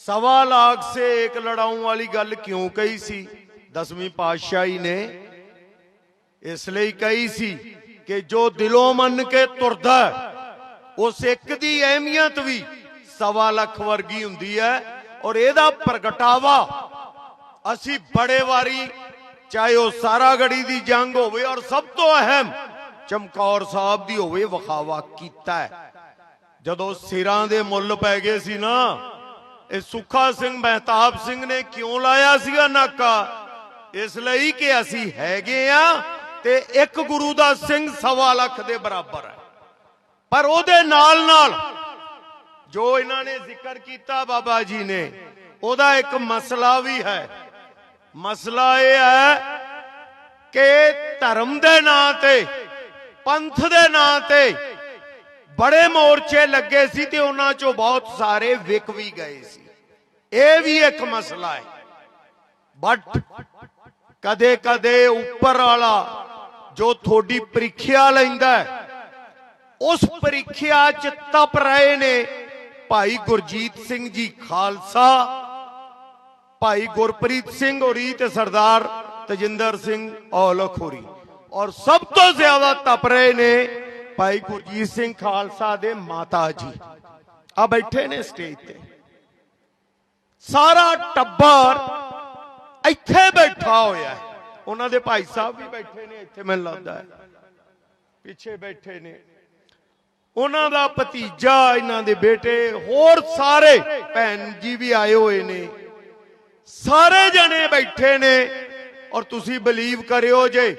ਸਵਾ ਲੱਖ ਸੇ ਇੱਕ ਲੜਾਉਣ ਵਾਲੀ ਗੱਲ ਕਿਉਂ ਕਹੀ ਸੀ ਦਸਵੀਂ ਪਾਤਸ਼ਾਹੀ ਨੇ ਇਸ ਲਈ ਕਹੀ ਸੀ ਕਿ ਜੋ ਦਿਲੋਂ ਮੰਨ ਕੇ ਤੁਰਦਾ ਉਸ ਇੱਕ ਦੀ ਅਹਿਮੀਅਤ ਵੀ ਸਵਾ ਲੱਖ ਵਰਗੀ ਹੁੰਦੀ ਹੈ ਔਰ ਇਹਦਾ ਪ੍ਰਗਟਾਵਾ ਅਸੀਂ ਬੜੇ ਵਾਰੀ ਚਾਹੇ ਉਹ ਸਾਰਾ ਗੜੀ ਦੀ ਜੰਗ ਹੋਵੇ ਔਰ ਸਭ ਤੋਂ ਅਹਿਮ ਚਮਕੌਰ ਸਾਹਿਬ ਦੀ ਹੋਵੇ ਵਿਖਾਵਾ ਕੀਤਾ ਹੈ ਜਦੋਂ ਸਿਰਾਂ ਦੇ ਮੁੱਲ ਪੈ ਗਏ ਸੀ ਨਾ, ਇਹ ਸੁੱਖਾ ਸਿੰਘ ਮਹਿਤਾਬ ਸਿੰਘ ਨੇ ਕਿਉਂ ਲਾਇਆ ਸੀਗਾ ਨਾਕਾ? ਇਸ ਲਈ ਕਿ ਅਸੀਂ ਹੈਗੇ ਆ ਤੇ ਇੱਕ ਗੁਰੂ ਦਾ ਸਿੰਘ ਸਵਾ ਲੱਖ ਦੇ ਬਰਾਬਰ ਹੈ। ਪਰ ਉਹਦੇ ਨਾਲ ਨਾਲ ਜੋ ਇਹਨਾਂ ਨੇ ਜ਼ਿਕਰ ਕੀਤਾ ਬਾਬਾ ਜੀ ਨੇ, ਉਹਦਾ ਇੱਕ ਮਸਲਾ ਵੀ ਹੈ। ਮਸਲਾ ਇਹ ਹੈ ਕਿ ਧਰਮ ਦੇ ਨਾਂ ਤੇ, ਪੰਥ ਦੇ ਨਾਂ ਤੇ ਬੜੇ ਮੋਰਚੇ ਲੱਗੇ ਸੀ ਤੇ ਉਹਨਾਂ ਚੋਂ ਬਹੁਤ ਸਾਰੇ ਵਿਕ ਵੀ ਗਏ ਸੀ। ਇਹ ਵੀ ਇੱਕ ਮਸਲਾ ਹੈ। ਬਟ ਕਦੇ ਕਦੇ ਉੱਪਰ ਵਾਲਾ ਜੋ ਤੁਹਾਡੀ ਪ੍ਰੀਖਿਆ ਲੈਂਦਾ ਹੈ, ਉਸ ਪ੍ਰੀਖਿਆ ਚ ਤਪ ਰਹੇ ਨੇ ਭਾਈ ਗੁਰਜੀਤ ਸਿੰਘ ਜੀ ਖਾਲਸਾ, ਭਾਈ ਗੁਰਪ੍ਰੀਤ ਸਿੰਘ ਹੋਰੀ ਤੇ ਸਰਦਾਰ ਤਜਿੰਦਰ ਸਿੰਘ ਔਲਖ ਹੋਰੀ ਔਰ ਸਭ ਤੋਂ ਜ਼ਿਆਦਾ ਤਪ ਰਹੇ ਨੇ ਭਾਈ ਗੁਰਜੀਤ ਸਿੰਘ ਖਾਲਸਾ ਦੇ ਮਾਤਾ ਜੀ ਆ ਬੈਠੇ ਨੇ ਸਟੇਜ ਤੇ। ਸਾਰਾ ਟੱਬਰ ਇੱਥੇ ਬੈਠਾ ਹੋਇਆ ਹੈ। ਉਹਨਾਂ ਦੇ ਭਾਈ ਸਾਹਿਬ ਵੀ ਬੈਠੇ ਨੇ, ਇੱਥੇ ਮੈਨੂੰ ਲੱਗਦਾ ਹੈ। ਪਿੱਛੇ ਬੈਠੇ ਨੇ। ਉਹਨਾਂ ਦਾ ਭਤੀਜਾ, ਇਹਨਾਂ ਦੇ ਬੇਟੇ, ਹੋਰ ਸਾਰੇ ਭੈਣ ਜੀ ਵੀ ਆਏ ਹੋਏ ਨੇ। ਸਾਰੇ ਜਣੇ ਬੈਠੇ ਨੇ। ਔਰ ਤੁਸੀਂ ਬਲੀਵ ਕਰਿਓ ਜੇ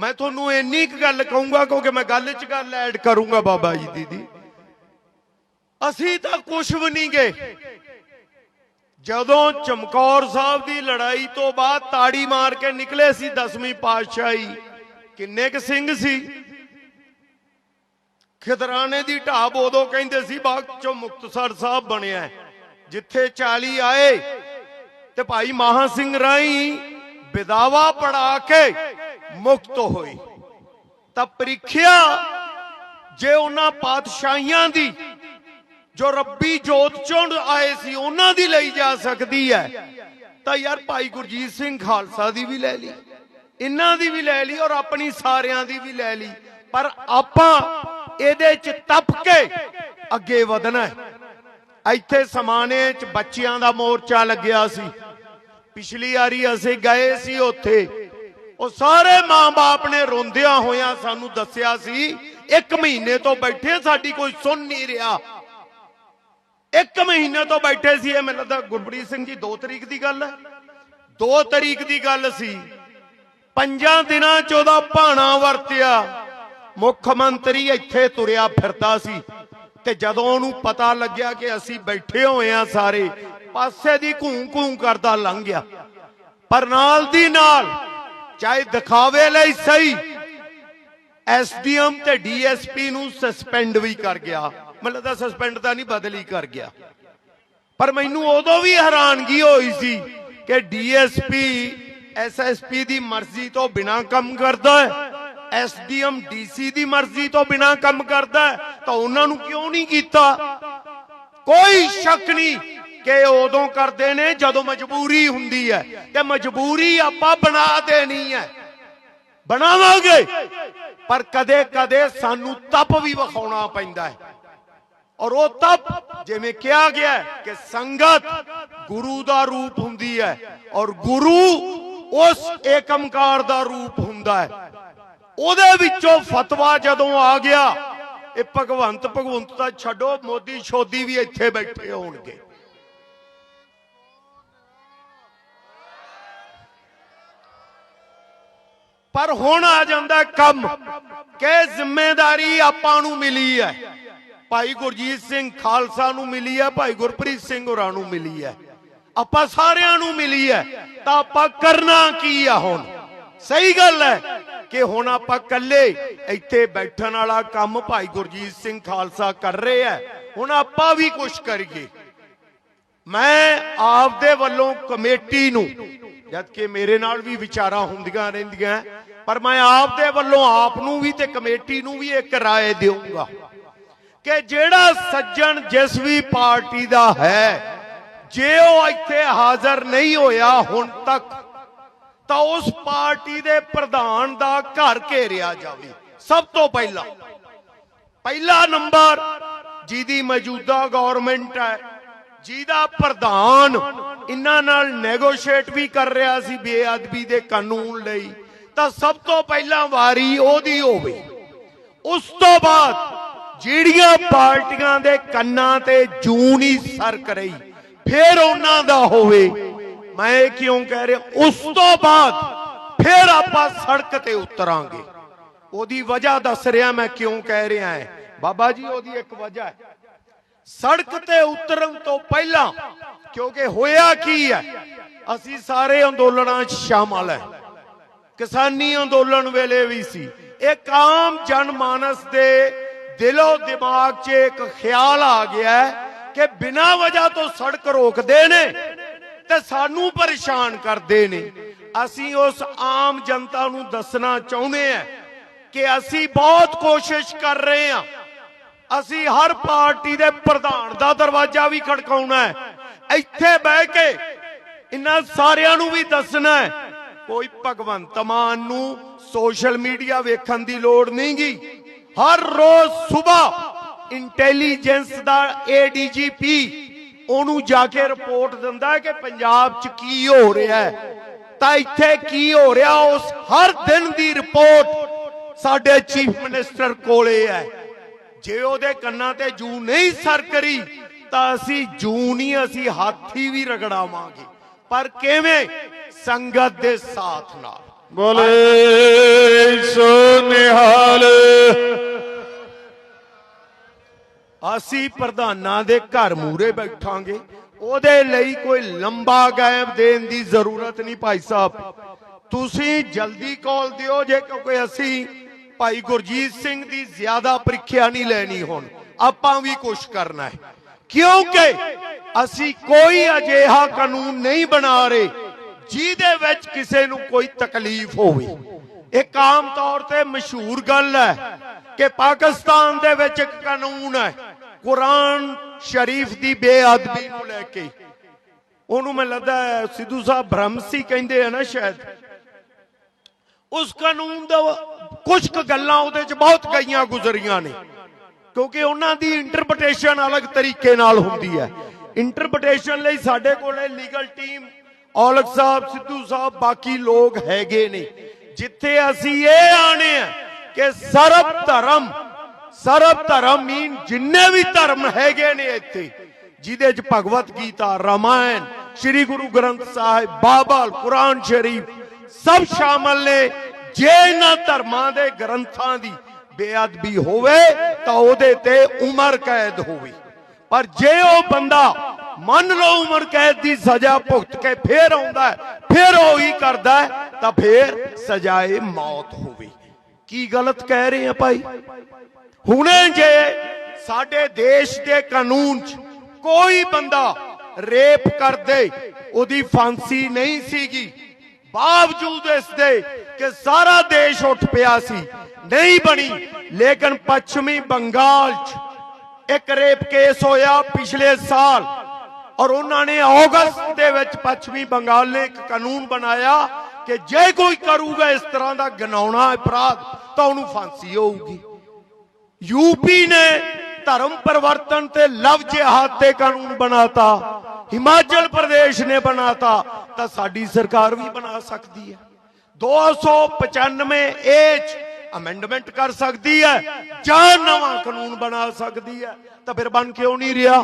ਮੈਂ ਤੁਹਾਨੂੰ ਇੰਨੀ ਕੁ ਗੱਲ ਕਹੂੰਗਾ ਕਿਉਂਕਿ ਮੈਂ ਗੱਲ 'ਚ ਗੱਲ ਐਡ ਕਰੂੰਗਾ ਬਾਬਾ ਜੀ ਦੀਦੀ ਅਸੀਂ ਤਾਂ ਕੁਝ ਵੀ ਨਹੀਂ ਗਏ। ਜਦੋਂ ਚਮਕੌਰ ਸਾਹਿਬ ਦੀ ਲੜਾਈ ਤੋਂ ਬਾਅਦ ਤਾੜੀ ਮਾਰ ਕੇ ਨਿਕਲੇ ਸੀ 10ਵੀਂ ਪਾਤਸ਼ਾਹੀ, ਕਿੰਨੇ ਕ ਸਿੰਘ ਸੀ? ਖਿਦਰਾਣੇ ਦੀ ਢਾਬ ਉਦੋਂ ਕਹਿੰਦੇ ਸੀ ਬਾਅਦ ਚੋਂ ਮੁਕਤਸਰ ਸਾਹਿਬ ਬਣਿਆ ਜਿੱਥੇ 40 ਆਏ ਤੇ ਭਾਈ ਮਹਾ ਸਿੰਘ ਰਾਈ ਵਿਦਾਵਾ ਪੜਾ ਕੇ ਮੁਕਤ ਹੋਏ ਤਾਂ ਪ੍ਰੀਖਿਆ ਜੇ ਉਹਨਾਂ ਪਾਤਸ਼ਾਹੀਆਂ ਦੀ, ਜੋ ਰੱਬੀ ਜੋਤ ਚੋਂ ਆਏ ਸੀ, ਉਹਨਾਂ ਦੀ ਲਈ ਜਾ ਸਕਦੀ ਹੈ, ਤਾਂ ਯਾਰ ਭਾਈ ਗੁਰਜੀਤ ਸਿੰਘ ਖਾਲਸਾ ਦੀ ਵੀ ਲੈ ਲਈ, ਇਹਨਾਂ ਦੀ ਵੀ ਲੈ ਲਈ ਔਰ ਆਪਣੀ ਸਾਰਿਆਂ ਦੀ ਵੀ ਲੈ ਲਈ। ਪਰ ਆਪਾਂ ਇਹਦੇ ਚ ਤਪ ਕੇ ਅੱਗੇ ਵਧਣਾ ਹੈ। ਇੱਥੇ ਸਮਾਣੇ ਚ ਬੱਚਿਆਂ ਦਾ ਮੋਰਚਾ ਲੱਗਿਆ ਸੀ। ਪਿਛਲੀ ਵਾਰੀ ਅਸੀਂ ਗਏ ਸੀ ਉੱਥੇ ਉਹ ਸਾਰੇ ਮਾਂ-ਬਾਪ ਨੇ ਰੋਂਦਿਆਂ ਹੋਇਆਂ ਸਾਨੂੰ ਦੱਸਿਆ ਸੀ, ਇੱਕ ਮਹੀਨੇ ਤੋਂ ਬੈਠੇ ਸਾਡੀ ਕੋਈ ਸੁਣ ਨਹੀਂ ਰਿਹਾ। ਇੱਕ ਮਹੀਨੇ ਤੋਂ ਬੈਠੇ ਸੀ, ਇਹ ਮੈਨੂੰ ਲੱਗਦਾ ਗੁਰਪ੍ਰੀਤ ਸਿੰਘ ਜੀ 2 ਤਰੀਕ ਦੀ ਗੱਲ ਹੈ। 2 ਤਰੀਕ ਦੀ ਗੱਲ ਸੀ। ਪੰਜਾਂ ਦਿਨਾਂ ਚ ਉਹਦਾ ਭਾਣਾ ਵਰਤਿਆ। ਮੁੱਖ ਮੰਤਰੀ ਇੱਥੇ ਤੁਰਿਆ ਫਿਰਦਾ ਸੀ। ਤੇ ਜਦੋਂ ਉਹਨੂੰ ਪਤਾ ਲੱਗਿਆ ਕਿ ਅਸੀਂ ਬੈਠੇ ਹੋਏ ਆ ਸਾਰੇ, ਪਾਸੇ ਦੀ ਘੂੰ ਘੂੰ ਕਰਦਾ ਲੰਘ ਗਿਆ। ਪਰ ਨਾਲ ਦੀ ਨਾਲ ਚਾਹੇ ਦਿਖਾਵੇ ਲਈ ਸਹੀ, ਐਸਡੀਐਮ ਤੇ ਡੀਐਸਪੀ ਨੂੰ ਸਸਪੈਂਡ ਵੀ ਕਰ ਗਿਆ। ਮੈਨੂੰ ਲੱਗਦਾ ਸਸਪੈਂਡ ਤਾਂ ਨਹੀਂ, ਬਦਲੀ ਕਰ ਗਿਆ। ਪਰ ਮੈਨੂੰ ਉਦੋਂ ਵੀ ਹੈਰਾਨਗੀ ਹੋਈ ਸੀ ਕਿ ਡੀਐਸਪੀ, ਐਸਐਸਪੀ ਦੀ ਮਰਜ਼ੀ ਤੋਂ ਬਿਨਾ ਕੰਮ ਕਰਦਾ ਹੈ, ਐਸਡੀਐਮ, ਡੀਸੀ ਦੀ ਮਰਜ਼ੀ ਤੋਂ ਬਿਨਾ ਕੰਮ ਕਰਦਾ ਹੈ, ਤਾਂ ਉਹਨਾਂ ਨੂੰ ਕਿਉਂ ਨਹੀਂ ਕੀਤਾ? ਕੋਈ ਸ਼ੱਕ ਨਹੀਂ ਕਿ ਉਦੋਂ ਕਰਦੇ ਨੇ ਜਦੋਂ ਮਜਬੂਰੀ ਹੁੰਦੀ ਹੈ। ਤੇ ਮਜਬੂਰੀ ਆਪਾਂ ਬਣਾ ਦੇਣੀ ਹੈ। ਬਣਾਵਾਂਗੇ। ਪਰ ਕਦੇ ਕਦੇ ਸਾਨੂੰ ਤਪ ਵੀ ਵਿਖਾਉਣਾ ਪੈਂਦਾ ਹੈ। ਔਰ ਉਹ ਤਪ ਜਿਵੇਂ ਕਿਹਾ ਗਿਆ ਕਿ ਸੰਗਤ ਗੁਰੂ ਦਾ ਰੂਪ ਹੁੰਦੀ ਹੈ ਔਰ ਗੁਰੂ ਉਸ ਏਕਮਕਾਰ ਦਾ ਰੂਪ ਹੁੰਦਾ ਹੈ। ਉਹਦੇ ਵਿੱਚੋਂ ਫਤਵਾ ਜਦੋਂ ਆ ਗਿਆ, ਇਹ ਭਗਵੰਤ ਭਗਵੰਤ ਤਾਂ ਛੱਡੋ, ਮੋਦੀ ਛੋਦੀ ਵੀ ਇੱਥੇ ਬੈਠੇ ਹੋਣਗੇ। ਪਰ ਹੁਣ ਆ ਜਾਂਦਾ ਕੰਮ ਕਿ ਜ਼ਿੰਮੇਵਾਰੀ ਆਪਾਂ ਨੂੰ ਮਿਲੀ ਹੈ। ਭਾਈ ਗੁਰਜੀਤ ਸਿੰਘ ਖਾਲਸਾ ਨੂੰ ਮਿਲੀ ਹੈ, ਭਾਈ ਗੁਰਪ੍ਰੀਤ ਸਿੰਘ ਹੋਰਾਂ ਨੂੰ ਮਿਲੀ ਹੈ। ਆਪਾਂ ਸਾਰਿਆਂ ਨੂੰ ਮਿਲੀ ਹੈ, ਤਾਂ ਆਪਾਂ ਕਰਨਾ ਕੀ ਆ ਹੁਣ? ਸਹੀ ਗੱਲ ਹੈ ਕਿ ਹੁਣ ਆਪਾਂ ਇਕੱਲੇ ਇੱਥੇ ਬੈਠਣ ਵਾਲਾ ਕੰਮ ਭਾਈ ਗੁਰਜੀਤ ਸਿੰਘ ਖਾਲਸਾ ਕਰ ਰਹੇ ਹੈ। ਹੁਣ ਆਪਾਂ ਵੀ ਕੁਝ ਕਰੀਏ। ਮੈਂ ਆਪਦੇ ਵੱਲੋਂ ਕਮੇਟੀ ਨੂੰ ਜਦ ਕਿ ਮੇਰੇ ਨਾਲ ਵੀ ਵਿਚਾਰਾਂ ਹੁੰਦੀਆਂ ਰਹਿੰਦੀਆਂ, ਪਰ ਮੈਂ ਆਪ ਦੇ ਵੱਲੋਂ ਆਪ ਨੂੰ ਵੀ ਤੇ ਕਮੇਟੀ ਨੂੰ ਵੀ ਇੱਕ ਰਾਏ ਦੇਵਾਂਗਾ ਕਿ ਜਿਹੜਾ ਸੱਜਣ ਜਿਸ ਵੀ ਪਾਰਟੀ ਦਾ ਹੈ, ਜੇ ਉਹ ਇੱਥੇ ਹਾਜ਼ਰ ਨਹੀਂ ਹੋਇਆ ਹੁਣ ਤੱਕ, ਤਾਂ ਉਸ ਪਾਰਟੀ ਦੇ ਪ੍ਰਧਾਨ ਦਾ ਘਰ ਘੇਰਿਆ ਜਾਵੇ। ਸਭ ਤੋਂ ਪਹਿਲਾਂ, ਪਹਿਲਾ ਨੰਬਰ ਜਿਹਦੀ ਮੌਜੂਦਾ ਗਵਰਨਮੈਂਟ ਹੈ, ਜਿਹਦਾ ਪ੍ਰਧਾਨ ਇਹਨਾਂ ਨਾਲ ਨੈਗੋਸ਼ੀਏਟ ਵੀ ਕਰ ਰਿਹਾ ਸੀ ਬੇਅਦਬੀ ਦੇ ਕਾਨੂੰਨ ਲਈ, ਤਾਂ ਸਭ ਤੋਂ ਪਹਿਲਾਂ ਵਾਰੀ ਉਹਦੀ ਹੋਵੇ। ਉਸ ਤੋਂ ਬਾਅਦ ਜਿਹੜੀਆਂ ਪਾਰਟੀਆਂ ਦੇ ਕੰਨਾਂ ਤੇ ਜੂਨ ਹੀ ਸਰਕ ਰਹੀ, ਫਿਰ ਉਹਨਾਂ ਦਾ ਹੋਵੇ। ਮੈਂ ਕਿਉਂ ਕਹਿ ਰਿਹਾ? ਉਸ ਤੋਂ ਬਾਅਦ ਫਿਰ ਆਪਾਂ ਸੜਕ ਤੇ ਉਤਰਾਂਗੇ। ਉਹਦੀ ਵਜ੍ਹਾ ਦੱਸ ਰਿਹਾ ਮੈਂ ਕਿਉਂ ਕਹਿ ਰਿਹਾ ਹੈ। ਬਾਬਾ ਜੀ, ਉਹਦੀ ਇੱਕ ਵਜ੍ਹਾ ਹੈ। ਸੜਕ ਤੇ ਉਤਰਨ ਤੋਂ ਪਹਿਲਾਂ, ਕਿਉਂਕਿ ਹੋਇਆ ਕੀ ਹੈ? ਅਸੀਂ ਸਾਰੇ ਅੰਦੋਲਨਾਂ 'ਚ ਸ਼ਾਮਲ ਹੈ। ਕਿਸਾਨੀ ਅੰਦੋਲਨ ਵੇਲੇ ਵੀ ਸੀ। ਇੱਕ ਆਮ ਜਨਮਾਨਸ ਦੇ ਦਿਲੋਂ ਦਿਮਾਗ 'ਚ ਇੱਕ ਖਿਆਲ ਆ ਗਿਆ ਕਿ ਬਿਨਾਂ ਵਜ੍ਹਾ ਤੋਂ ਸੜਕ ਰੋਕਦੇ ਨੇ ਤੇ ਸਾਨੂੰ ਪਰੇਸ਼ਾਨ ਕਰਦੇ ਨੇ। ਅਸੀਂ ਉਸ ਆਮ ਜਨਤਾ ਨੂੰ ਦੱਸਣਾ ਚਾਹੁੰਦੇ ਹਾਂ ਕਿ ਅਸੀਂ ਬਹੁਤ ਕੋਸ਼ਿਸ਼ ਕਰ ਰਹੇ ਹਾਂ ਅਸੀਂ ਹਰ ਪਾਰਟੀ ਦੇ ਪ੍ਰਧਾਨ ਦਾ ਦਰਵਾਜ਼ਾ ਵੀ ਖੜਕਾਉਣਾ ਹੈ। ਇੱਥੇ ਬਹਿ ਕੇ ਇਹਨਾਂ ਸਾਰਿਆਂ ਨੂੰ ਵੀ ਦੱਸਣਾ ਹੈ, ਕੋਈ ਭਗਵੰਤ ਮਾਨ ਨੂੰ ਸੋਸ਼ਲ ਮੀਡੀਆ ਵੇਖਣ ਦੀ ਲੋੜ ਨਹੀਂਗੀ। ਹਰ ਰੋਜ਼ ਸਵੇਰ ਇੰਟੈਲੀਜੈਂਸ ਦਾ ਏਡੀਜੀਪੀ ਉਹਨੂੰ ਜਾ ਕੇ ਰਿਪੋਰਟ ਦਿੰਦਾ ਕਿ ਪੰਜਾਬ 'ਚ ਕੀ ਹੋ ਰਿਹਾ ਹੈ। ਤਾਂ ਇੱਥੇ ਕੀ ਹੋ ਰਿਹਾ, ਉਸ ਹਰ ਦਿਨ ਦੀ ਰਿਪੋਰਟ ਸਾਡੇ ਚੀਫ ਮਿਨਿਸਟਰ ਕੋਲੇ ਹੈ। ਜੇ ਉਹਦੇ ਕੰਨਾਂ ਤੇ ਜੂ ਨਹੀਂ ਸਰ ਕਰੀ ਤਾਂ ਅਸੀਂ ਜੂ ਨਹੀਂ ਅਸੀਂ ਹਾਥੀ ਵੀ ਰਗੜਾਵਾਂਗੇ। ਪਰ ਕਿਵੇਂ? ਸੰਗਤ ਦੇ ਸਾਥ ਨਾਲ। ਬੋਲੇ ਸੋ ਨਿਹਾਲ। ਅਸੀਂ ਪ੍ਰਧਾਨਾਂ ਦੇ ਘਰ ਮੂਰੇ ਬੈਠਾਂਗੇ। ਉਹਦੇ ਲਈ ਕੋਈ ਲੰਬਾ ਗਾਇਬ ਦੇਣ ਦੀ ਜ਼ਰੂਰਤ ਨਹੀਂ ਭਾਈ ਸਾਹਿਬ। ਤੁਸੀਂ ਜਲਦੀ ਕਾਲ ਦਿਓ ਜੇ ਕਿਉਂਕਿ ਅਸੀਂ ਭਾਈ ਗੁਰਜੀਤ ਸਿੰਘ ਦੀ ਜ਼ਿਆਦਾ ਪ੍ਰੀਖਿਆ ਨਹੀਂ ਲੈਣੀ ਹੁਣ। ਆਪਾਂ ਵੀ ਕੁਝ ਕਰਨਾ ਹੈ। ਕਿਉਂਕਿ ਅਸੀਂ ਕੋਈ ਅਜਿਹਾ ਕਾਨੂੰਨ ਨਹੀਂ ਬਣਾ ਰਹੇ ਜਿਹਦੇ ਵਿੱਚ ਕਿਸੇ ਨੂੰ ਕੋਈ ਤਕਲੀਫ ਹੋਵੇ। ਇੱਕ ਆਮ ਤੌਰ ਤੇ ਮਸ਼ਹੂਰ ਗੱਲ ਹੈ ਕਿ ਪਾਕਿਸਤਾਨ ਦੇ ਵਿੱਚ ਇੱਕ ਕਾਨੂੰਨ ਹੈ, ਕੁਰਾਨ ਸ਼ਰੀਫ ਦੀ ਬੇਅਦਬੀ ਨੂੰ ਲੈ ਕੇ। ਉਹਨੂੰ ਮੈਨੂੰ ਲੱਗਦਾ ਸਿੱਧੂ ਸਾਹਿਬ ਬ੍ਰਹਮਸੀ ਕਹਿੰਦੇ ਆ ਨਾ ਸ਼ਾਇਦ। ਉਸ ਕਾਨੂੰਨ ਦਾ ਕੁਝ ਕੁ ਗੱਲਾਂ ਉਹਦੇ ਚ ਬਹੁਤ ਗਈਆਂ ਗੁਜ਼ਰੀਆਂ ਨੇ। ਕਿਉਂਕਿ ਉਹਨਾਂ ਦੀ ਇੰਟਰਪ੍ਰੀਟੇਸ਼ਨ ਅਲੱਗ ਤਰੀਕੇ ਨਾਲ ਹੁੰਦੀ ਹੈ। ਇੰਟਰਪ੍ਰੀਟੇਸ਼ਨ ਲਈ ਸਾਡੇ ਕੋਲੇ ਲੀਗਲ ਟੀਮ ਔਲਖ ਸਾਹਿਬ, ਸਿੱਧੂ ਸਾਹਿਬ, ਬਾਕੀ ਲੋਕ ਹੈਗੇ ਨੇ। ਜਿੱਥੇ ਅਸੀਂ ਇਹ ਆਣੇ ਆ ਕਿ ਸਰਬ ਧਰਮ ਸਰਬ ਧਰਮ ਮੀਨ ਜਿੰਨੇ ਵੀ ਧਰਮ ਹੈਗੇ ਨੇ ਇੱਥੇ, ਜਿਹਦੇ ਚ ਭਗਵਤ ਗੀਤਾ, ਰਾਮਾਇਣ, ਸ੍ਰੀ ਗੁਰੂ ਗ੍ਰੰਥ ਸਾਹਿਬ ਬਾਈਬਲ ਕੁਰਾਨ ਸ਼ਰੀਫ ਸਭ ਸ਼ਾਮਲ ਨੇ। ਜੇ ਇਹਨਾਂ ਧਰਮਾਂ ਦੇ ਗ੍ਰੰਥਾਂ ਦੀ ਬੇਅਦਬੀ ਹੋਵੇ ਤਾਂ ਉਹਦੇ ਤੇ ਉਮਰ ਕੈਦ ਹੋਵੇ। ਪਰ ਜੇ ਉਹ ਬੰਦਾ ਮੰਨ ਲਓ ਉਮਰ ਕੈਦ ਦੀ ਸਜ਼ਾ ਭੁਗਤ ਕੇ ਫੇਰ ਆਉਂਦਾ ਫੇਰ ਉਹੀ ਕਰਦਾ ਤਾਂ ਫੇਰ ਸਜ਼ਾਏ ਮੌਤ ਹੋਵੇ। ਕੀ ਗਲਤ ਕਹਿ ਰਹੇ ਆ ਭਾਈ? ਹੁਣੇ ਜੇ ਸਾਡੇ ਦੇਸ਼ ਦੇ ਕਾਨੂੰਨ 'ਚ ਕੋਈ ਬੰਦਾ ਰੇਪ ਕਰਦੇ, ਉਹਦੀ ਫਾਂਸੀ ਨਹੀਂ ਸੀਗੀ ਬਾਵਜੂਦ ਇਸ ਦੇ ਕਿ ਸਾਰਾ ਦੇਸ਼ ਉੱਠ ਪਿਆ ਸੀ, ਨਹੀਂ ਬਣੀ। ਲੇਕਿਨ ਪੱਛਮੀ ਬੰਗਾਲ 'ਚ ਇੱਕ ਰੇਪ ਕੇਸ ਹੋਇਆ ਪਿਛਲੇ ਸਾਲ ਔਰ ਉਹਨਾਂ ਨੇ ਅਗਸਤ ਦੇ ਵਿੱਚ ਪੱਛਮੀ ਬੰਗਾਲ ਨੇ ਇੱਕ ਕਾਨੂੰਨ ਬਣਾਇਆ ਕਿ ਜੇ ਕੋਈ ਕਰੂਗਾ ਇਸ ਤਰ੍ਹਾਂ ਦਾ ਗਨਾਉਣਾ ਅਪਰਾਧ ਤਾਂ ਉਹਨੂੰ ਫਾਂਸੀ ਹੋਊਗੀ। ਯੂਪੀ ਨੇ ਧਰਮ ਪਰਿਵਰਤਨ ਤੇ ਲਵ ਜਿਹਾਦ ਤੇ ਕਾਨੂੰਨ ਬਣਾਤਾ, ਹਿਮਾਚਲ ਪ੍ਰਦੇਸ਼ ਨੇ ਬਣਾਤਾ, ਤਾਂ ਸਾਡੀ ਸਰਕਾਰ ਵੀ ਬਣਾ ਸਕਦੀ ਹੈ। 295 ਏਚ ਅਮੈਂਡਮੈਂਟ ਕਰ ਸਕਦੀ ਹੈ, ਜਾਂ ਨਵਾਂ ਕਾਨੂੰਨ ਬਣਾ ਸਕਦੀ ਹੈ, ਤਾਂ ਫਿਰ ਬਣ ਕਿਉਂ ਨਹੀਂ ਰਿਹਾ?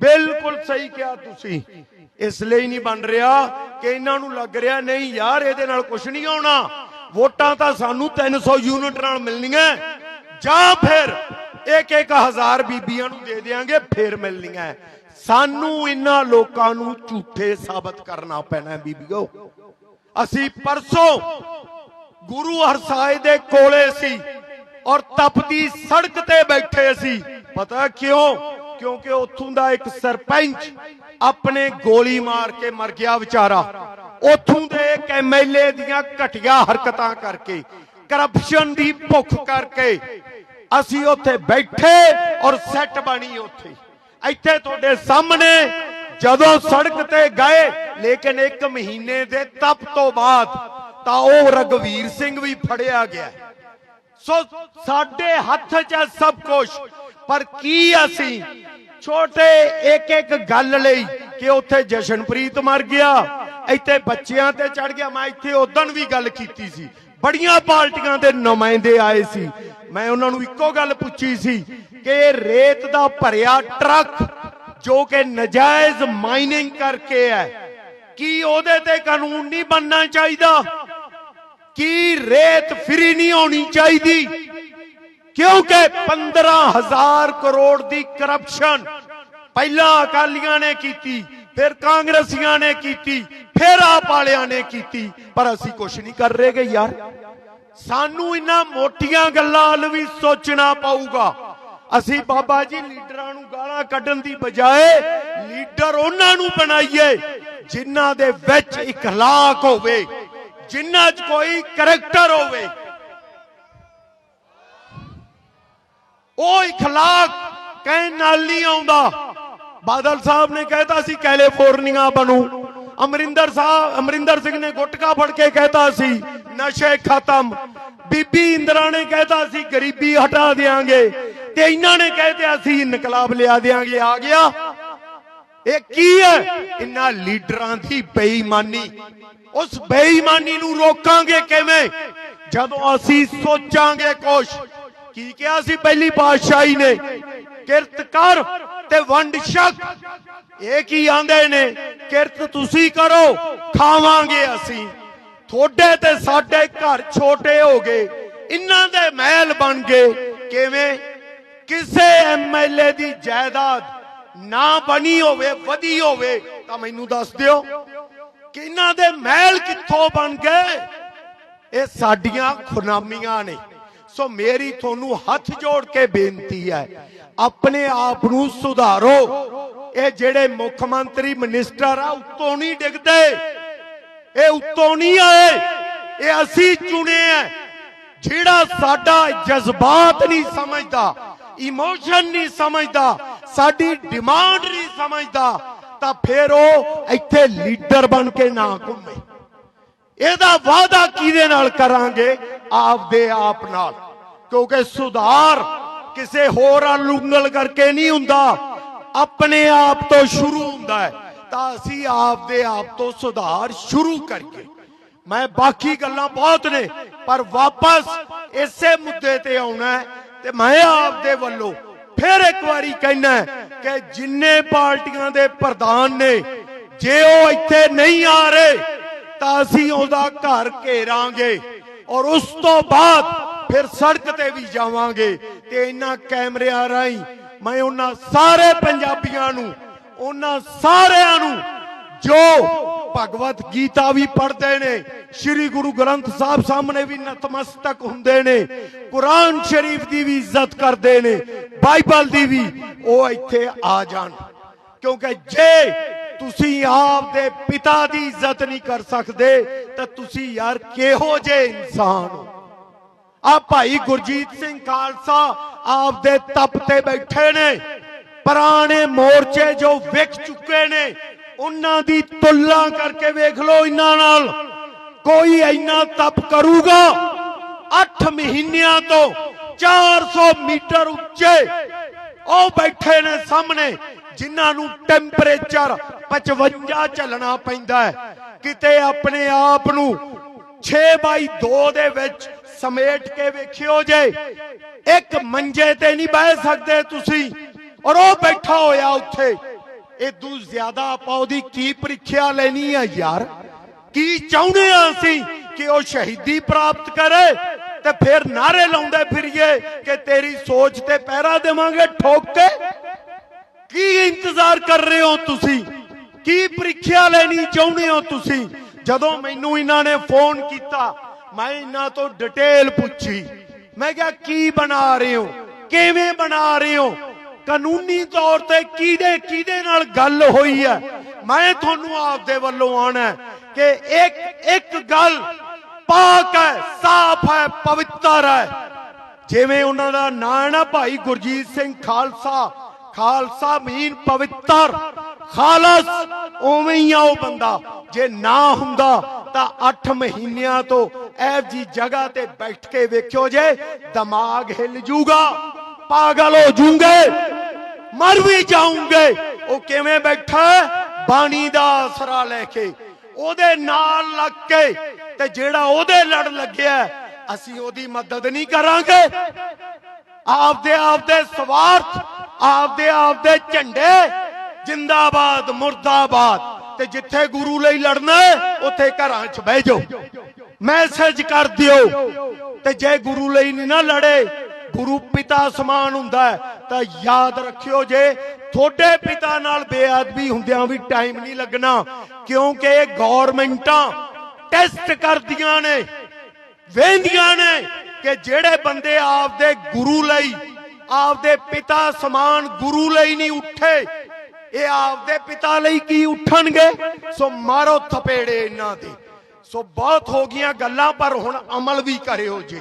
ਬਿਲਕੁਲ ਸਹੀ ਕਿਹਾ ਤੁਸੀਂ। ਇਸ ਲਈ ਨਹੀਂ ਬਣ ਰਿਹਾ ਕਿ ਇਹਨਾਂ ਨੂੰ ਲੱਗ ਰਿਹਾ, ਨਹੀਂ ਯਾਰ, ਇਹਦੇ ਨਾਲ ਕੁਝ ਨਹੀਂ ਆਉਣਾ ਵੋਟਾਂ ਤਾਂ ਸਾਨੂੰ 300 ਯੂਨਿਟ ਨਾਲ ਮਿਲਣੀਆਂ, ਜਾਂ ਫਿਰ ਇੱਕ ਇੱਕ ਹਜ਼ਾਰ ਬੀਬੀਆਂ ਨੂੰ ਦੇ ਦੇਾਂਗੇ ਫਿਰ ਮਿਲਣੀਆਂ ਸਾਨੂੰ ਇਹਨਾਂ ਲੋਕਾਂ ਨੂੰ ਝੂਠੇ ਸਾਬਤ ਕਰਨਾ ਪੈਣਾ ਬੀਬੀਓ। ਅਸੀਂ ਪਰਸੋਂ ਗੁਰੂ ਹਰਸਾਏ ਦੇ ਕੋਲੇ ਸੀ ਔਰ ਤਪਦੀ ਸੜਕ ਤੇ ਬੈਠੇ ਸੀ। ਪਤਾ ਕਿਉਂ? ਕਿਉਂਕਿ ਉੱਥੋਂ ਦਾ ਇੱਕ ਸਰਪੰਚ ਆਪਣੇ ਗੋਲੀ ਮਾਰ ਕੇ ਮਰ ਗਿਆ ਵਿਚਾਰਾ। ਉੱਥੋਂ ਦੇ ਇੱਕ ਐਮਐਲਏ ਦੀਆਂ ਘਟੀਆਂ ਹਰਕਤਾਂ ਕਰਕੇ ਕਰਪਸ਼ਨ ਦੀ ਭੁੱਖ ਕਰਕੇ ਅਸੀਂ ਉੱਥੇ ਬੈਠੇ ਔਰ ਸੈੱਟ ਬਣੀ ਉੱਥੇ। ਇੱਥੇ ਤੁਹਾਡੇ ਸਾਹਮਣੇ ਜਦੋਂ ਸੜਕ ਤੇ ਗਏ, ਲੇਕਿਨ ਇੱਕ ਮਹੀਨੇ ਦੇ ਤਪ ਤੋਂ ਬਾਅਦ ਤਾਂ ਉਹ ਰਗਵੀਰ ਸਿੰਘ ਵੀ ਫੜਿਆ ਗਿਆ। ਸੋ ਸਾਡੇ ਹੱਥ 'ਚ ਹੈ ਸਭ ਕੁਝ ਪਰ ਕੀ ਅਸੀਂ ਛੋਟੇ ਇੱਕ ਇੱਕ ਗੱਲ ਲਈ ਕਿ ਉੱਥੇ ਜਸ਼ਨਪ੍ਰੀਤ ਮਰ ਗਿਆ, ਇੱਥੇ ਬੱਚਿਆਂ ਤੇ ਚੜ ਗਿਆ। ਮੈਂ ਇੱਥੇ ਉਦੋਂ ਵੀ ਗੱਲ ਕੀਤੀ ਸੀ। ਬੜੀਆਂ ਪਾਰਟੀਆਂ ਦੇ ਨੁਮਾਇੰਦੇ ਆਏ ਸੀ। ਮੈਂ ਉਹਨਾਂ ਨੂੰ ਇੱਕੋ ਗੱਲ ਪੁੱਛੀ ਸੀ ਕਿ ਰੇਤ ਦਾ ਭਰਿਆ ਟਰੱਕ ਜੋ ਕਿ ਨਜਾਇਜ਼ ਮਾਈਨਿੰਗ ਕਰਕੇ ਹੈ, ਕੀ ਉਹਦੇ ਤੇ ਕਾਨੂੰਨ ਨਹੀਂ ਬਣਨਾ ਚਾਹੀਦਾ? ਕੀ ਰੇਤ ਫਰੀ ਨਹੀਂ ਹੋਣੀ ਚਾਹੀਦੀ? ਕਿਉਂਕਿ 15000 ਕਰੋੜ ਦੀ ਕਰਪਸ਼ਨ ਪਹਿਲਾਂ ਅਕਾਲੀਆਂ ਨੇ ਕੀਤੀ, ਫਿਰ ਕਾਂਗਰਸੀਆਂ ਨੇ ਕੀਤੀ ਫਿਰ ਆਪ ਵਾਲਿਆਂ ਨੇ ਕੀਤੀ, ਪਰ ਅਸੀਂ ਕੁਝ ਨਹੀਂ ਕਰ ਰਹੇਗੇ ਯਾਰ। ਸਾਨੂੰ ਇਹਨਾਂ ਮੋਟੀਆਂ ਗੱਲਾਂ ਵੱਲ ਵੀ ਸੋਚਣਾ ਪਊਗਾ। ਅਸੀਂ ਬਾਬਾ ਜੀ ਲੀਡਰਾਂ ਨੂੰ ਗਾਲਾਂ ਕੱਢਣ ਦੀ ਬਜਾਏ ਲੀਡਰ ਉਹਨਾਂ ਨੂੰ ਬਣਾਈਏ, ਜਿਨ੍ਹਾਂ ਦੇ ਵਿੱਚ ਇਖਲਾਕ ਹੋਵੇ, ਜਿਨ੍ਹਾਂ 'ਚ ਕੋਈ ਕਰੈਕਟਰ ਹੋਵੇ। ਉਹ ਇਖਲਾਕ ਕਹਿਣ ਨਾਲ ਨਹੀਂ ਆਉਂਦਾ। ਬਾਦਲ ਸਾਹਿਬ ਨੇ ਕਹਿਤਾ ਸੀ, ਕੈਲੀਫੋਰਨੀਆ ਬਣੂ। ਅਮਰਿੰਦਰ ਸਾਹਿਬ, ਅਮਰਿੰਦਰ ਸਿੰਘ ਨੇ ਗੁਟਕਾ ਫੜ ਕੇ ਕਹਿਤਾ ਸੀ, ਨਸ਼ੇ ਖਤਮ। ਬੀਬੀ ਇੰਦਰਾ ਨੇ ਕਹਿਤਾ ਸੀ, ਗਰੀਬੀ ਹਟਾ ਦੇਾਂਗੇ ਤੇ ਇਹਨਾਂ ਨੇ ਕਹਿਤੇ ਅਸੀਂ ਇਨਕਲਾਬ ਲਿਆ ਦੇਾਂਗੇ ਆ ਗਿਆ। ਇਹ ਕੀ ਹੈ? ਇਹਨਾਂ ਲੀਡਰਾਂ ਦੀ ਬੇਈਮਾਨੀ। ਉਸ ਬੇਈਮਾਨੀ ਨੂੰ ਰੋਕਾਂਗੇ ਕਿਵੇਂ? ਜਦੋਂ ਅਸੀਂ ਸੋਚਾਂਗੇ ਕੁਛ। ਕੀ ਕਿਹਾ ਸੀ ਪਹਿਲੀ ਪਾਤਸ਼ਾਹੀ ਨੇ? ਕਿਰਤ ਕਰ ਤੇ ਵੰਡ ਸ਼ਕ। ਇਹ ਕੀ ਆਂਦੇ ਨੇ? ਕਿਰਤ ਤੁਸੀਂ ਕਰੋ, ਖਾਵਾਂਗੇ ਅਸੀਂ। ਤੁਹਾਡੇ ਤੇ ਸਾਡੇ ਘਰ ਛੋਟੇ ਹੋ ਗਏ। ਇਹਨਾਂ ਦੇ ਮਹਿਲ ਬਣ ਗਏ। ਕਿਵੇਂ? ਕਿਸੇ ਐਮਐਲਏ ਦੀ ਜਾਇਦਾਦ ਨਾ ਬਣੀ ਹੋਵੇ, ਵਧੀ ਹੋਵੇ, ਤਾਂ ਮੈਨੂੰ ਦੱਸ ਦਿਓ ਕਿ ਇਹਨਾਂ ਦੇ ਮਹਿਲ ਕਿੱਥੋਂ ਬਣ ਗਏ? ਇਹ ਸਾਡੀਆਂ ਖੁਨਾਮੀਆਂ ਨੇ। ਸੋ ਮੇਰੀ ਤੁਹਾਨੂੰ ਹੱਥ ਜੋੜ ਕੇ ਬੇਨਤੀ ਹੈ, ਆਪਣੇ ਆਪ ਨੂੰ ਸੁਧਾਰੋ। ਇਹ ਜਿਹੜੇ ਮੁੱਖ ਮੰਤਰੀ, ਮਿਨਿਸਟਰ ਆ, ਉੱਤੋਂ ਨਹੀਂ ਡਿੱਗਦੇ। ਇਹ ਉੱਤੋਂ ਨਹੀਂ ਆਏ। ਇਹ ਅਸੀਂ ਚੁਣੇ ਆ। ਜਿਹੜਾ ਸਾਡਾ ਜਜ਼ਬਾਤ ਨਹੀਂ ਸਮਝਦਾ ਇਮੋਸ਼ਨ ਨਹੀਂ ਸਮਝਦਾ, ਸਾਡੀ ਡਿਮਾਂਡ ਨਹੀਂ ਸਮਝਦਾ, ਤਾਂ ਫਿਰ ਉਹ ਇੱਥੇ ਲੀਡਰ ਬਣ ਕੇ ਨਾ ਘੁੰਮੇ। ਇਹਦਾ ਵਾਅਦਾ ਕਿਹਦੇ ਨਾਲ ਕਰਾਂਗੇ? ਆਪਦੇ ਆਪ ਨਾਲ। ਕਿਉਂਕਿ ਸੁਧਾਰ ਕਿਸੇ ਹੋਰ ਵੱਲ ਉਂਗਲ ਕਰਕੇ ਨਹੀਂ ਹੁੰਦਾ। ਆਪਣੇ ਆਪ ਤੋਂ ਸ਼ੁਰੂ ਹੁੰਦਾ ਹੈ, ਤਾਂ ਅਸੀਂ ਆਪਦੇ ਆਪ ਤੋਂ ਸੁਧਾਰ ਸ਼ੁਰੂ ਕਰਕੇ ਮੈਂ ਬਾਕੀ ਗੱਲਾਂ ਬਹੁਤ ਨੇ, ਪਰ ਵਾਪਸ ਇਸੇ ਮੁੱਦੇ ਤੇ ਆਉਣਾ ਤੇ ਮੈਂ ਆਪਦੇ ਵੱਲੋਂ ਫਿਰ ਇੱਕ ਵਾਰੀ ਕਹਿਣਾ ਕਿ ਜਿੰਨੇ ਪਾਰਟੀਆਂ ਦੇ ਪ੍ਰਧਾਨ ਨੇ, ਜੇ ਉਹ ਇੱਥੇ ਨਹੀਂ ਆ ਰਹੇ, ਤਾਂ ਅਸੀਂ ਉਹਦਾ ਘਰ ਘੇਰਾਂਗੇ ਔਰ ਉਸ ਤੋਂ ਬਾਅਦ ਫਿਰ ਸੜਕ ਤੇ ਵੀ ਜਾਵਾਂਗੇ ਤੇ ਇਹਨਾਂ ਕੈਮਰਿਆਂ ਰਾਹੀਂ ਮੈਂ ਉਹਨਾਂ ਸਾਰੇ ਪੰਜਾਬੀਆਂ ਨੂੰ, ਉਹਨਾਂ ਸਾਰਿਆਂ ਨੂੰ ਜੋ ਭਗਵਤ ਗੀਤਾ ਵੀ ਪੜ੍ਹਦੇ ਨੇ, ਸ੍ਰੀ ਗੁਰੂ ਗ੍ਰੰਥ ਸਾਹਿਬ ਸਾਹਮਣੇ ਵੀ ਨਤਮਸਤਕ ਹੁੰਦੇ ਨੇ, ਕੁਰਾਨ ਸ਼ਰੀਫ ਦੀ ਵੀ ਇੱਜ਼ਤ ਕਰਦੇ ਨੇ, ਬਾਈਬਲ ਦੀ ਵੀ, ਉਹ ਇੱਥੇ ਆ ਜਾਣ। ਕਿਉਂਕਿ ਜੇ ਤੁਸੀਂ ਆਪ ਦੇ ਪਿਤਾ ਦੀ ਇੱਜ਼ਤ ਨਹੀਂ ਕਰ ਸਕਦੇ, ਤਾਂ ਤੁਸੀਂ ਯਾਰ ਕਿਹੋ ਜਿਹੇ ਇਨਸਾਨ ਹੋ? ਆ ਭਾਈ ਗੁਰਜੀਤ ਸਿੰਘ ਖਾਲਸਾ ਆਪਦੇ ਤਪ ਤੇ ਬੈਠੇ ਨੇ। ਪੁਰਾਣੇ ਮੋਰਚੇ ਜੋ ਵਿਕ ਚੁੱਕੇ ਨੇ, ਉਹਨਾਂ ਦੀ ਤੁਲਨਾ ਕਰਕੇ ਵੇਖ ਲਓ ਇਹਨਾਂ ਨਾਲ। ਕੋਈ ਇੰਨਾ ਤਪ ਕਰੂਗਾ 8 ਮਹੀਨਿਆਂ ਤੋਂ 400 ਮੀਟਰ ਉੱਚੇ ਉਹ ਬੈਠੇ ਨੇ ਸਾਹਮਣੇ, ਜਿਨ੍ਹਾਂ ਨੂੰ ਟੈਂਪਰੇਚਰ 55 ਚੱਲਣਾ ਪੈਂਦਾ ਹੈ। ਕਿਤੇ ਆਪਣੇ ਆਪ ਨੂੰ 6 ਬਾਈ 2 ਦੇ ਵਿੱਚ ਸਮੇਟ ਕੇ ਵੇਖਿਓ ਜੇ ਇੱਕ ਮੰਜੇ ਤੇ ਨਹੀਂ ਬਹਿ ਸਕਦੇ ਤੁਸੀਂ ਔਰ ਉਹ ਬੈਠਾ ਹੋਇਆ ਉੱਥੇ ਇਦੋਂ ਜ਼ਿਆਦਾ ਆਪਾਂ ਉਹਦੀ ਕੀ ਪ੍ਰੀਖਿਆ ਲੈਣੀ ਆ ਯਾਰ ਕੀ ਚਾਹੁੰਦੇ ਆ ਅਸੀਂ ਕਿ ਉਹ ਸ਼ਹੀਦੀ ਪ੍ਰਾਪਤ ਕਰੇ ਤੇ ਫਿਰ ਨਾਰੇ ਲਾਉਂਦੇ ਫਿਰੀਏ ਕਿ ਤੇਰੀ ਸੋਚ ਤੇ ਪਹਿਰਾ ਦੇਵਾਂਗੇ ਠੋਕ ਕੇ ਕੀ ਇੰਤਜ਼ਾਰ ਕਰ ਰਹੇ ਹੋ ਤੁਸੀਂ ਕੀ ਪ੍ਰੀਖਿਆ ਲੈਣੀ ਚਾਹੁੰਦੇ ਹੋ ਤੁਸੀਂ ਜਦੋਂ ਮੈਨੂੰ ਇਹਨਾਂ ਨੇ ਫੋਨ ਕੀਤਾ ਮੈਂ ਇਹਨਾਂ ਤੋਂ ਡਿਟੇਲ ਪੁੱਛੀ। ਮੈਂ ਕਿਹਾ, ਕੀ ਬਣਾ ਰਹੇ ਹੋ? ਕਿਵੇਂ ਬਣਾ ਰਹੇ ਹੋ? ਕਾਨੂੰਨੀ ਤੌਰ ਤੇ ਕਿਹਦੇ ਕਿਹਦੇ ਨਾਲ ਗੱਲ ਹੋਈ ਹੈ? ਮੈਂ ਤੁਹਾਨੂੰ ਆਪਦੇ ਵੱਲੋਂ ਆਣਾ ਕਿ ਇੱਕ ਇੱਕ ਗੱਲ ਪਾਕ ਹੈ, ਸਾਫ਼ ਹੈ, ਪਵਿੱਤਰ ਹੈ। ਜਿਵੇਂ ਉਹਨਾਂ ਦਾ ਨਾਂ ਹੈ ਨਾ ਭਾਈ ਗੁਰਜੀਤ ਸਿੰਘ ਖਾਲਸਾ। ਖਾਲਸਾ ਮੀਨ ਪਵਿੱਤਰ। ਖਾਲਸ, ਉਵੇਂ ਹੀ ਆ ਉਹ ਬੰਦਾ। ਜੇ ਨਾ ਹੁੰਦਾ ਤਾਂ 8 ਮਹੀਨਿਆਂ ਤੋਂ ਐਵ ਜੀ ਜਗ੍ਹਾ ਤੇ ਬੈਠ ਕੇ ਵੇਖਿਓ ਜੇ, ਦਿਮਾਗ ਹਿੱਲ ਜੂਗਾ, ਪਾਗਲ ਹੋ ਜੂਗੇ, ਮਰ ਵੀ ਜਾਉਂਗੇ ਉਹ ਕਿਵੇਂ ਬੈਠਾ? ਬਾਣੀ ਦਾ ਆਸਰਾ ਲੈ ਕੇ, ਉਹਦੇ ਨਾਲ ਲੱਗ ਕੇ, ਤੇ ਜਿਹੜਾ ਉਹਦੇ ਲੜ ਲੱਗਿਆ, ਅਸੀਂ ਉਹਦੀ ਮਦਦ ਨਹੀਂ ਕਰਾਂਗੇ। ਆਪਦੇ ਆਪਦੇ ਸਵਾਰਥ, ਆਪਦੇ ਆਪਦੇ ਝੰਡੇ, ਜਿੰਦਾਬਾਦ, ਮੁਰਦਾਬਾਦ। ਤੇ ਜਿੱਥੇ ਗੁਰੂ ਲਈ ਲੜਨਾ ਉੱਥੇ ਘਰਾਂ 'ਚ ਬਹਿ ਜਾਓ। ਮੈਸੇਜ ਕਰ ਦਿਓ। ਤੇ ਜੇ ਗੁਰੂ ਲਈ ਨਹੀਂ ਨਾ ਲੜੇ, ਗੁਰੂ ਪਿਤਾ ਸਮਾਨ ਹੁੰਦਾ ਤਾਂ ਯਾਦ ਰੱਖਿਓ ਜੇ ਤੁਹਾਡੇ ਪਿਤਾ ਨਾਲ ਬੇਅਦਬੀ ਹੁੰਦਿਆਂ ਵੀ ਟਾਈਮ ਨਹੀਂ ਲੱਗਣਾ, ਕਿਉਂਕਿ ਇਹ ਗਵਰਨਮੈਂਟਾਂ ਟੈਸਟ ਕਰਦੀਆਂ ਨੇ, ਵੇਂਦੀਆਂ ਨੇ ਕਿ ਜਿਹੜੇ ਬੰਦੇ ਆਪਦੇ ਗੁਰੂ ਲਈ, ਆਪਦੇ ਪਿਤਾ ਸਮਾਨ ਗੁਰੂ ਲਈ ਨਹੀਂ ਉੱਠੇ ਇਹ ਆਪਦੇ ਪਿਤਾ ਲਈ ਕੀ ਉੱਠਣਗੇ? ਸੋ ਮਾਰੋ ਥਪੇੜੇ ਇਹਨਾਂ ਦੇ। ਸੋ ਬਹੁਤ ਹੋ ਗਈਆਂ ਗੱਲਾਂ, ਪਰ ਹੁਣ ਅਮਲ ਵੀ ਕਰਿਓ ਜੀ।